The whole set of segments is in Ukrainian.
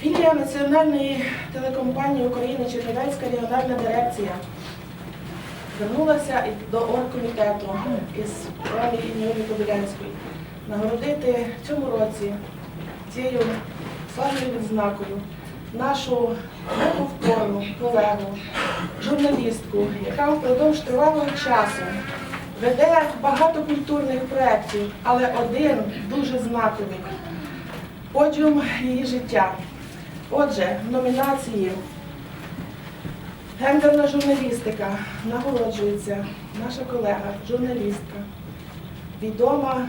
Філія Національної телекомпанії України Чернівецька регіональна дирекція звернулася до оргкомітету із пані Ніни Кобилянської нагородити в цьому році цією славною відзнакою нашу неповторну колегу, журналістку, яка впродовж тривалого часу веде багато культурних проєктів, але один дуже знаковий подіум її життя. Отже, номінації Гендерна журналістика нагороджується наша колега, журналістка, відома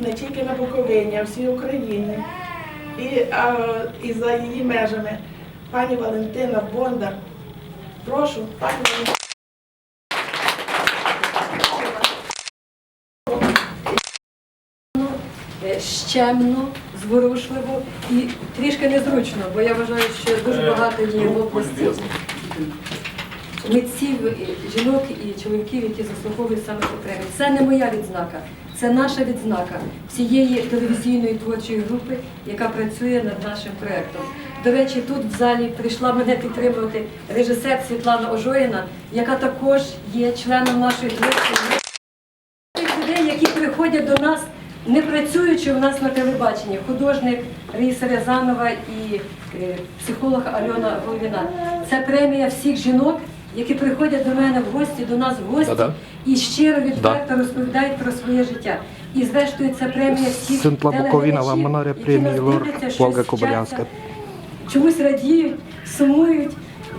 не тільки на Буковині, а всій Україні і, а, і за її межами. Пані Валентина Бондар. Прошу, пані Валентина. Е, щемно, зворушливо і трішки незручно, бо я вважаю, що дуже багато є в області митців, жінок і чоловіків, які заслуговують саме по. Це не моя відзнака, це наша відзнака всієї телевізійної творчої групи, яка працює над нашим проєктом. До речі, тут в залі прийшла мене підтримувати режисер Світлана Ожоїна, яка також є членом нашої творчої групи тих людей, які приходять до нас, не працюючи у нас на телебаченні, художник Раїса Рязанова і е, психолог Альона Головіна. Це премія всіх жінок, які приходять до мене в гості, до нас в гості Да-да. і щиро відверто розповідають про своє життя. І зрештою це премія всіх Кобилянська. чомусь радіють, сумують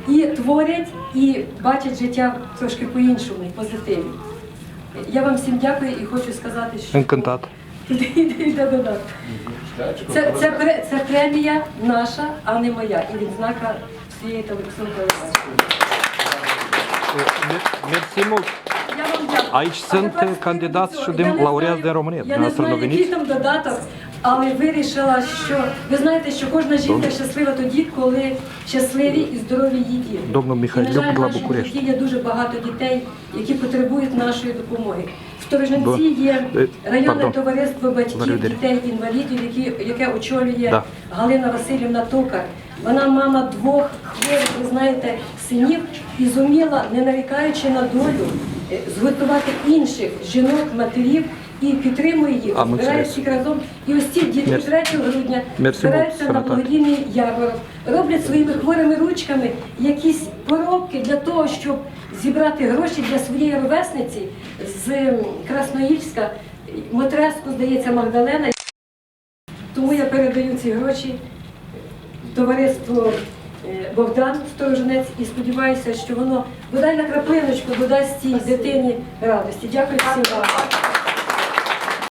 і творять, і бачать життя трошки по-іншому, і позитиві. Я вам всім дякую і хочу сказати, що Це, це, пре- це премія наша, а не моя, і відзнака всієї телевізійної. Я вам дякую. Aici А sunt тепер și din Я не laureați знаю- de România. Я не Dumneavoastră знаю, який там додаток, але вирішила, що ви знаєте, що кожна жінка щаслива тоді, коли щасливі і здорові її діти. Domnul І, Михайлюк, на жаль, в Гла Букурещ. житті є дуже багато дітей, які потребують нашої допомоги. Бо- є Е, районне пардон. товариство батьків Валюдері. дітей-інвалідів, які, яке очолює Да. Галина Васильівна Токар. Вона мама двох хворих, ви знаєте, синів і зуміла, не нарікаючи на долю, зготувати згуртувати інших жінок, матерів і підтримує їх, А, ми збирає це- всіх разом. І ось ці діти Мерсі. 3 грудня Мерсі збираються на Саната. благодійний ярмарок, роблять своїми хворими ручками якісь поробки для того, щоб зібрати гроші для своєї ровесниці з м, Красноїльська, матреску, здається, Магдалена. Тому я передаю ці гроші товариству е, Богдан Сторожинець і сподіваюся, що воно бодай на краплиночку додасть цій дитині радості. Дякую всім вам.